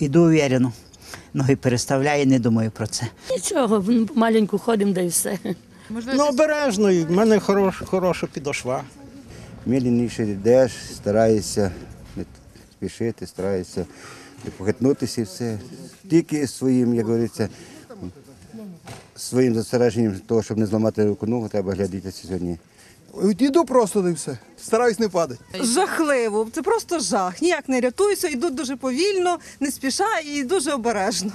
Іду уверено. Ноги переставляю, не думаю про це. Нічого, маленьку ходимо, да і все. Ну, обережно, в мене хорош, хороша підошва. Медленніше йдеш, стараєшся не спішити, стараєшся не похитнутися і все. Тільки своїм, як говориться, своїм застереженням того, щоб не зламати руку ногу, треба глядітися сьогодні. Іду просто і все. Стараюсь не падати. Жахливо, це просто жах. Ніяк не рятуюся, йдуть дуже повільно, не спіша і дуже обережно.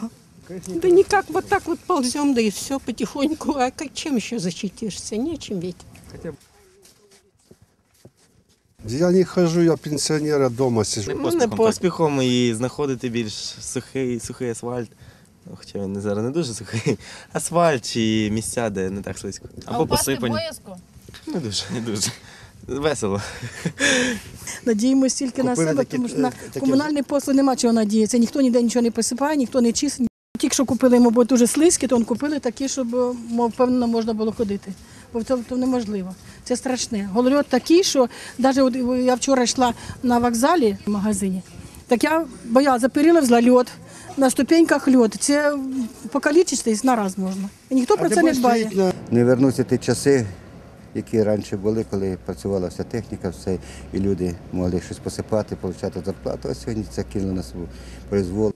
Да никак вот так вот ползем, да и все потихоньку. А как, чем еще защитишься? Нечем ведь. Я не хожу, я пенсіонер, я вдома сижу. Не поспіхом і знаходити більш сухий, сухий асфальт. Ну, Хоча він зараз не дуже сухий. Асфальт чи місця, де не так слизько. Або посипані. Не дуже, не дуже. Весело. Надіємося тільки на себе, такі, тому що е, на такі- комунальні послуги нема чого надіятися. Ніхто ніде нічого не посипає, ніхто не чистить. Тільки що купили, йому, бо дуже слизькі, то он купили такі, щоб е, мов, впевнено можна було ходити. Бо це то неможливо. Це страшне. Голольот такий, що навіть от я вчора йшла на вокзалі в магазині, так я боялася, за перила взяла льот, на ступеньках льот. Це покалічитись нараз можна. І ніхто про це не дбає. Не вернуться ті часи, які раніше були, коли працювала вся техніка, все, і люди могли щось посипати, отримати зарплату. А сьогодні це кинуло на свою произвол.